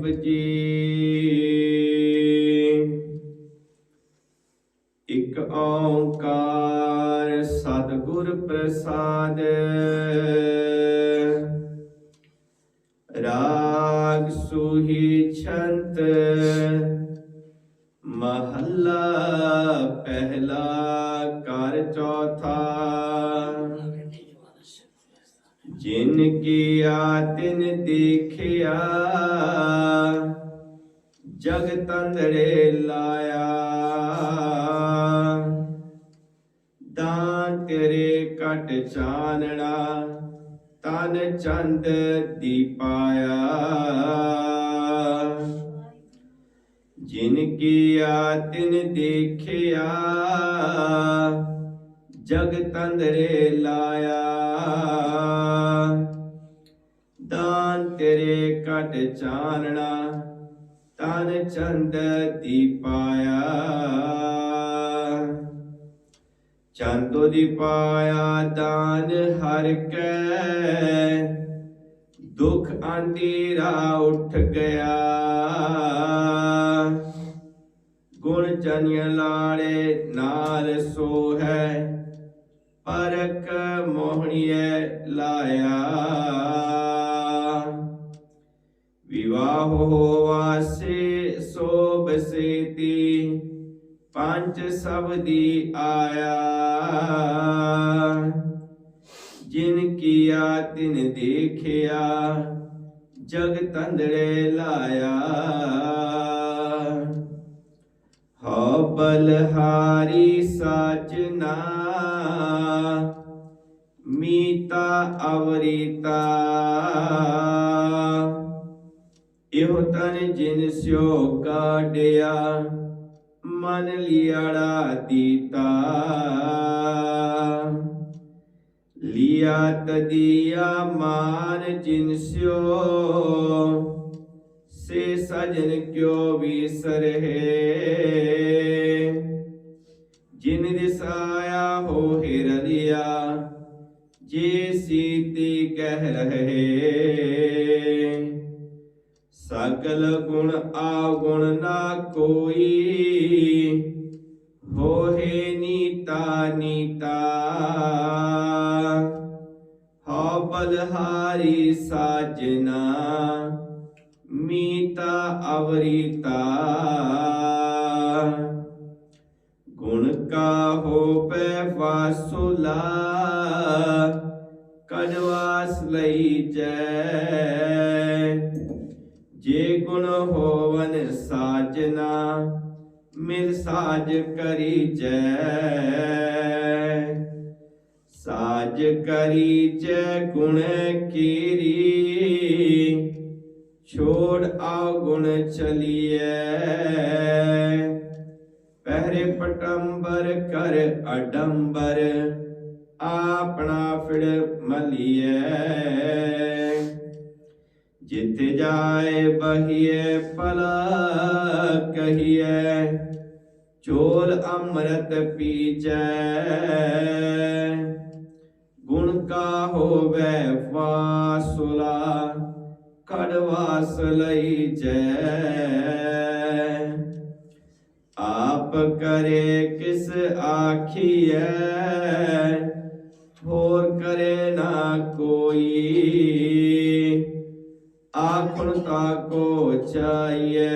ਸਾਹਿਬ ਜੀ ਇਕ ਓੰਕਾਰ ਸਤਿਗੁਰ ਪ੍ਰਸਾਦ। ਰਾਗ ਸੁਹੀ ਛੰਤ। ਮਹੱਲਾ ਪਹਿਲਾ ਕਰ ਚੌਥਾ। ਜਿਨ ਕੀਆ, ਤਿਨ ਦੇਖਿਆ, ਜਗ ਤੰਦੜੇ ਲਾਇਆ। ਦਾਨ ਤੇਰੇ ਕਟ ਚਾਨਣਾ, ਤਨ ਚੰਦ ਦੀਪਾਇਆ ਜਿਨ ਕੀਆ, ਤਿਨ ਦੇਖਿਆ, ਜਗ ਤੰਦਰੇ ਲਾਇਆ। ਤੇਰੇ ਕਟ ਚਾਨਣਾ, ਤਨ ਚੰਦ ਦੀਪਾਇਆ ਚੰਦੋ ਦੀਪਾਇਆ ਦਾਨ ਹਰ ਕੈ, ਦੁਖ ਅੰਧੇਰਾ ਉੱਠ ਗਿਆ। ਗੁਣ ਚਨਿ ਲਾੜੇ ਨਾਲ ਸੋ ਹੈ ਪਰਕ ਮੋਹਣੀਏ ਲਾਇਆ। ਹੋਵਾਸੇ ਸੋ ਬਸੇਤੀ ਪੰਜ ਸਬਦੀ ਆਇਆ। ਜਿਨ ਕੀਆ, ਤਿਨ ਦੇਖਿਆ, ਜਗ ਤੰਦੜੇ ਲਾਇਆ। ਹਉ ਬਲਹਾਰੀ ਸਾਜਨਾ, ਮੀਤਾ ਅਵਰੀਤਾ। ਇਹੋ ਤਨ ਜਿਨ ਸਿਓ ਕਾਢਿਆ, ਮਨ ਲਿਆੜਾ ਦੀਤਾ। ਲਿਆ ਤਦੀਆ ਮਾਨ ਜਿਨ ਸਿਓ, ਸੇ ਸਜਨ ਕਿਉ ਵਿਸਰਹਿ ਜਿਨ ਦਿਸਾਇਆ ਹੋ ਹਿਰਲਿਆ ਜੇ ਸੀਤੀ ਕਹਿ ਰਹੇ। ਸਗਲ ਗੁਣ ਆ ਗੁਣ ਨਾ ਕੋਈ। ਹੋਏ ਨੀਤਾ ਨੀਤਾ। ਹਉ ਬਲਹਾਰੀ ਸਾਜਨਾ। ਮੀਤਾ ਅਵਰੀਤਾ। ਗੁਣ ਕਾ ਹੋਪੈ ਵਾਸੁਲਾ ਕਡਵਾਸ ਲਈ ਜੈ। ਜੇ ਗੁਣ ਹੋਵਨ ਸਾਜਨਾ, ਮਿਲ ਸਾਜ ਕਰੀ ਜੈ ਸਾਜ ਕਰੀ ਜੈ ਗੁਣ ਕੀਰੀ, ਛੋੜ ਆ ਗੁਣ ਚਲੀਐ। ਪਹਿਰੇ ਪਟੰਬਰ ਕਰ ਅਡੰਬਰ, ਆਪਣਾ ਫਿੜ ਮਲੀਐ। ਜਿਤ ਜਾਏ ਬਹੀਏ ਪਲਾ ਕਹੀਏ ਚੋਲ ਅੰਮ੍ਰਿਤ ਪੀਜੈ ਗੁਣ ਕਾ ਹੋਵੇ ਫਾਸੁਲਾ ਕੜਵਾਸ ਲਈ ਜੈ ਆਪ ਕਰੇ ਕਿਸ ਆਖੀਐ ਹੋਰ ਕਰੇ ਨਾ ਕੋਈ ਆਖਣ ਤਾ ਕੋ ਚਾਹੀਏ,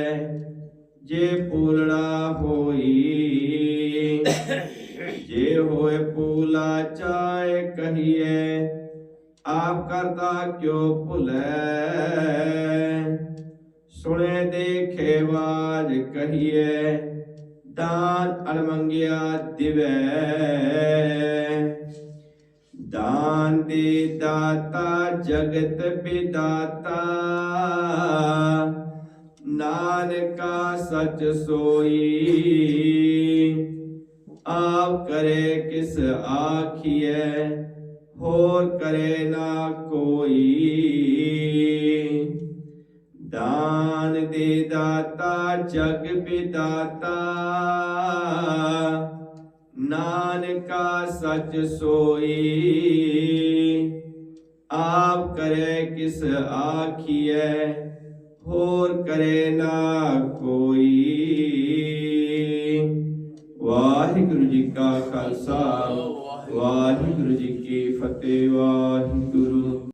ਜੇ ਪੂਲਣਾ ਹੋਈ। ਜੇ ਹੋਏ ਪੂਲਾ ਚਾਏ ਕਹੀਏ, ਆਪ ਕਰਤਾ ਕਿਉ ਭੁਲੇ? ਸੁਣੇ ਦੇਖੇ ਬਾਜ ਕਹੀਏ, ਦਾਨ ਅਣਮੰਗਿਆ ਦਿਵੈ। ਦਾਨ ਦੇ ਦਾਤਾ, ਜਗਤ ਵਿਦਾਤਾ ਨਾਨਕਾ ਸਚ ਸੋਈ, ਆਪ ਕਰੇ ਕਿਸ ਆਖੀਐ, ਹੋਰ ਕਰੇ ਨਾ ਕੋਈ। ਦਾਨ ਦੇ ਦਾਤਾ, ਜਗ ਬਿਦਾਤਾ ਨਾਨਕਾ ਸਚ ਸੋਈ। ਆਪ ਕਰੇ ਕਿਸ ਆਖੀਐ ਹੋਰ ਕਰੇ ਨਾ ਕੋਈ। ਵਾਹਿਗੁਰੂ ਜੀ ਕਾ ਖਾਲਸਾ ਵਾਹਿਗੁਰੂ ਜੀ ਕੀ ਫਤਿਹ ਵਾਹਿਗੁਰੂ।